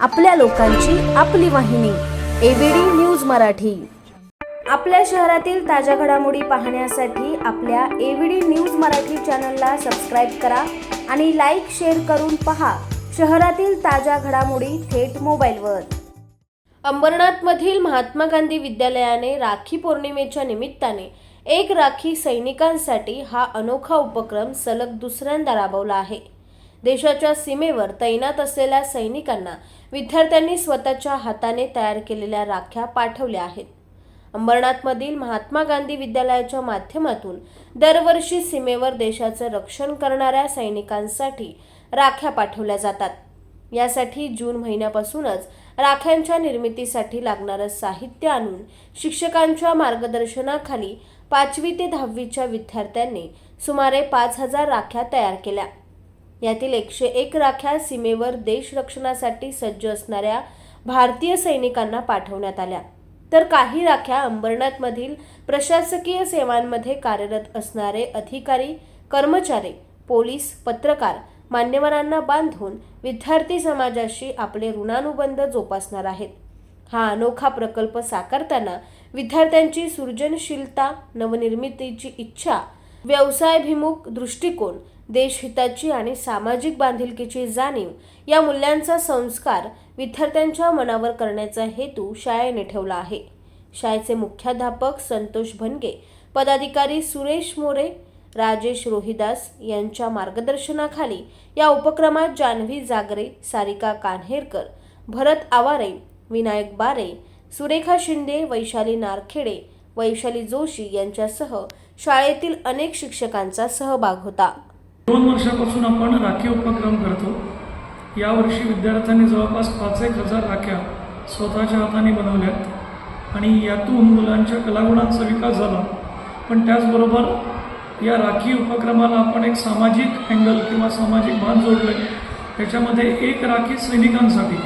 आपल्या लोकांची आपली वाहिनी एबीडी न्यूज मराठी. आपल्या शहरातील ताज्या घडामोडी पाहण्यासाठी आपल्या एबीडी न्यूज मराठी चॅनलला सबस्क्राईब करा आणि लाईक शेअर करून पहा शहरातील ताज्या घडामोडी थेट मोबाईलवर. अंबरनाथमधील महात्मा गांधी विद्यालयाने राखी पौर्णिमेच्या निमित्ताने एक राखी सैनिकांसाठी हा अनोखा उपक्रम सलग दुसऱ्यांदा राबवला आहे. देशाच्या सीमेवर तैनात असलेल्या सैनिकांना विद्यार्थ्यांनी स्वतःच्या हाताने तयार केलेल्या राख्या पाठवल्या आहेत. अंबरनाथमधील महात्मा गांधी विद्यालयाच्या माध्यमातून दरवर्षी सीमेवर देशाचं रक्षण करणाऱ्या सैनिकांसाठी राख्या पाठवल्या जातात. यासाठी जून महिन्यापासूनच राख्यांच्या निर्मितीसाठी लागणारं साहित्य आणून शिक्षकांच्या मार्गदर्शनाखाली पाचवी ते दहावीच्या विद्यार्थ्यांनी सुमारे पाच हजार राख्या तयार केल्या. यातील एकशे एक राख्या सीमेवर देश रक्षणासाठी सज्ज असणाऱ्या भारतीय सैनिकांना पाठवण्यात आल्या. तर काही राख्या अंबरनाथमधील प्रशासकीय सेवांमध्ये कार्यरत असणारे अधिकारी कर्मचारी पोलीस पत्रकार मान्यवरांना बांधून विद्यार्थी समाजाशी आपले ऋणानुबंध जोपासणार आहेत. हा अनोखा प्रकल्प साकारताना विद्यार्थ्यांची सृजनशीलता नवनिर्मितीची इच्छा व्यवसायाभिमुख दृष्टिकोन देशहिताची आणि सामाजिक बांधिलकीची जाणीव या मूल्यांचा संस्कार विद्यार्थ्यांच्या मनावर करण्याचा हेतू शाळेने ठेवला आहे. शाळेचे मुख्याध्यापक संतोष भनगे पदाधिकारी सुरेश मोरे राजेश रोहिदास यांच्या मार्गदर्शनाखाली या उपक्रमात जान्हवी जागरे सारिका कान्हेरकर भरत आवारे विनायक बारे सुरेखा शिंदे वैशाली नारखेडे वैशाली जोशी यांच्यासह शाळेतील अनेक शिक्षकांचा सहभाग होता. दोन वर्षापासून आपण राखी उपक्रम करतो. यावर्षी विद्यार्थ्यांनी जवळपास पाच एक हजार राख्या स्वतःच्या हाताने बनवल्यात आणि यातून मुलांच्या कलागुणांचा विकास झाला. पण त्याचबरोबर या राखी उपक्रमाला आपण एक सामाजिक अँगल किंवा सामाजिक भान जोडलं आहे त्याच्यामध्ये एक राखी सैनिकांसाठी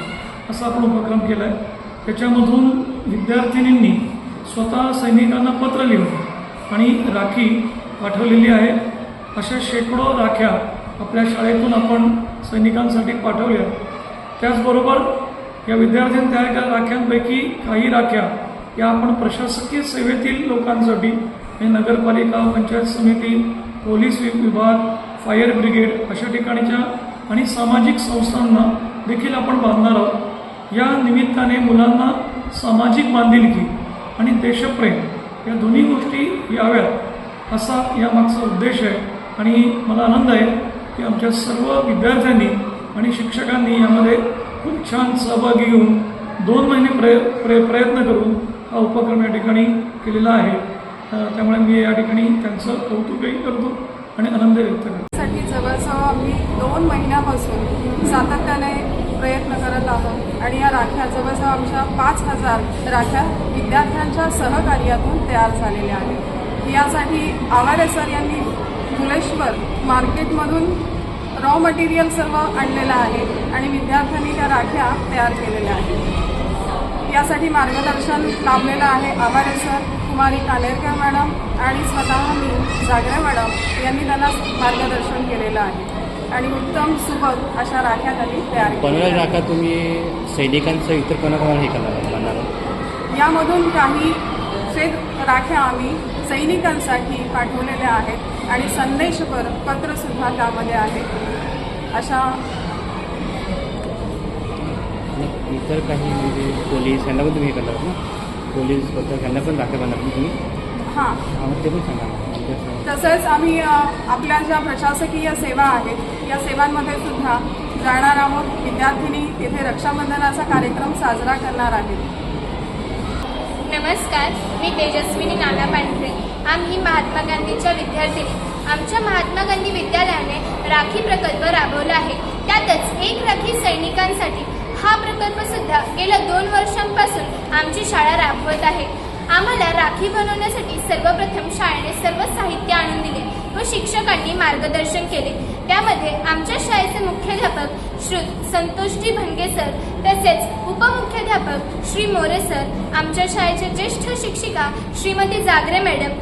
असा आपण उपक्रम केला आहे त्याच्यामधून विद्यार्थिनींनी स्वतः सैनिकांना पत्र लिहून आणि राखी पाठवलेली आहे. अशा शेकडो राख्या आपल्या शाळेतून आपण सैनिकांसाठी पाठवल्या. त्याचबरोबर या विद्यार्थ्यांनी तयार केलेल्या राख्यांपैकी काही राख्या या आपण प्रशासकीय सेवेतील लोकांसाठी हे नगरपालिका पंचायत समिती पोलीस विभाग फायर ब्रिगेड अशा ठिकाणीच्या आणि सामाजिक संस्थांना देखील आपण बांधणार आहोत. या निमित्ताने मुलांना सामाजिक बांधिलकी आणि देशप्रेम या दोन्ही गोष्टी याव्यात असा यामागचा उद्देश आहे. आणि मला आनंद आहे की आमच्या सर्व विद्यार्थ्यांनी आणि शिक्षकांनी यामध्ये खूप छान सहभागी घेऊन दोन महिने प्रय प्रय प्रयत्न करून हा उपक्रम या ठिकाणी केलेला आहे. त्यामुळे मी या ठिकाणी त्यांचं कौतुकही करतो आणि आनंद व्यक्त करतो. साठी जवळजवळ आम्ही दोन महिन्यापासून सातत्याने प्रयत्न करत आहोत आणि या राख्या जवळजवळ आमच्या पाच हजार राख्या विद्यार्थ्यांच्या सहकार्यातून तयार झालेल्या आहेत. यासाठी आवारे सर यांनी फुलेश्वर मार्केटमधून रॉ मटेरियल सर्व आणलेलं आहे आणि विद्यार्थ्यांनी त्या राख्या तयार केलेल्या आहेत यासाठी मार्गदर्शन लाभलेलं आहे आवारे सर कुमारी कानेरकर मॅडम आणि स्वतः मी जागरे मॅडम यांनी त्यांना मार्गदर्शन केलेलं आहे आणि उत्तम सुबक अशा राख्या त्यांनी तयार आहेत. राखा तुम्ही सैनिकांचं इतर कोणाकोणाला हे करणार? यामधून काही शेत राख्या आम्ही सैनिकांसाठी पाठवलेल्या आहेत आणि संदेशपर पत्रसुद्धा त्यामध्ये आहे. अशा इतर काही म्हणजे पोलीस यांना पण तुम्ही हे करणार ना? पोलीस पथक यांना पण बनणार ना तुम्ही? हां. ते पण सांगा तसंच आम्ही आपल्या ज्या प्रशासकीय सेवा आहेत या सेवांमध्ये सुद्धा जाणार आहोत. विद्यार्थिनी तिथे रक्षाबंधनाचा कार्यक्रम साजरा करणार आहेत. नमस्कार मी तेजस्विनी नाना पांढरे आम्ही महात्मा गांधीच्या विद्यार्थिनी आमच्या महात्मा गांधी विद्यालयाने राखी प्रकल्प राबवला आहे. त्यातच एक राखी सैनिकांसाठी. हा प्रकल्प सुद्धा गेल्या दोन वर्षांपासून आमची शाळा राबवत आहे. आम्हाला राखी बनवण्यासाठी सर्वप्रथम शाळेने सर्व साहित्य आणून दिले व शिक्षकांनी मार्गदर्शन केले. त्यामध्ये आमच्या शाळेचे मुख्याध्यापक श्रुत संतोषजी भंगे सर तसेच उपमुख्याध्यापक श्री मोरे सर आमच्या शाळेचे ज्येष्ठ शिक्षिका श्रीमती जागरे मॅडम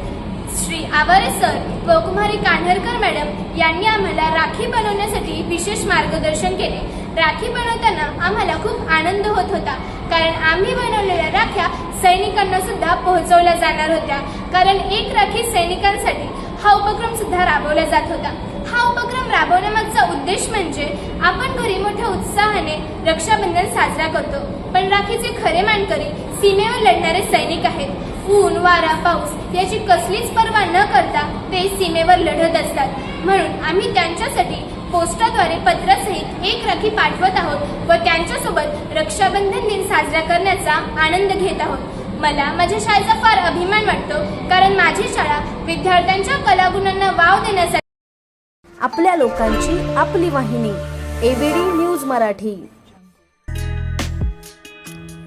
श्री आवारे सर व कुमारी कान्हरकर मॅडम यांनी आम्हाला राखी बनवण्यासाठी विशेष मार्गदर्शन केले. राखी बनवताना आम्हाला खूप आनंद होत होता. कारण आम्ही बनवलेल्या राख्या सैनिकांना सुद्धा पोहोचवल्या जाणार होत्या. कारण एक राखी सैनिकांसाठी हा उपक्रम सुद्धा राबवला जात होता. हा उपक्रम राबवण्यामागचा उद्देश म्हणजे आपण घरी मोठ्या उत्साहाने रक्षाबंधन साजरा करतो. पण राखीचे खरे मानकरी सीमेवर लढणारे सैनिक आहेत. ऊन वारा पाऊस याची कसलीच पर्वा न करता ते सीमेवर लढत असतात. म्हणून आम्ही त्यांच्यासाठी पोस्टाद्वारे पत्रासहित एक राखी पाठवत आहोत व त्यांच्यासोबत रक्षाबंधन दिन साजरा करण्याचा आनंद घेत आहोत. मला माझ्या शाळेचा फार अभिमान वाटतो कारण माझी शाळा विद्यार्थ्यांच्या कलागुणांना वाव देण्यासाठी आपल्या लोकांची आपली वाहिनी एबीडी न्यूज मराठी.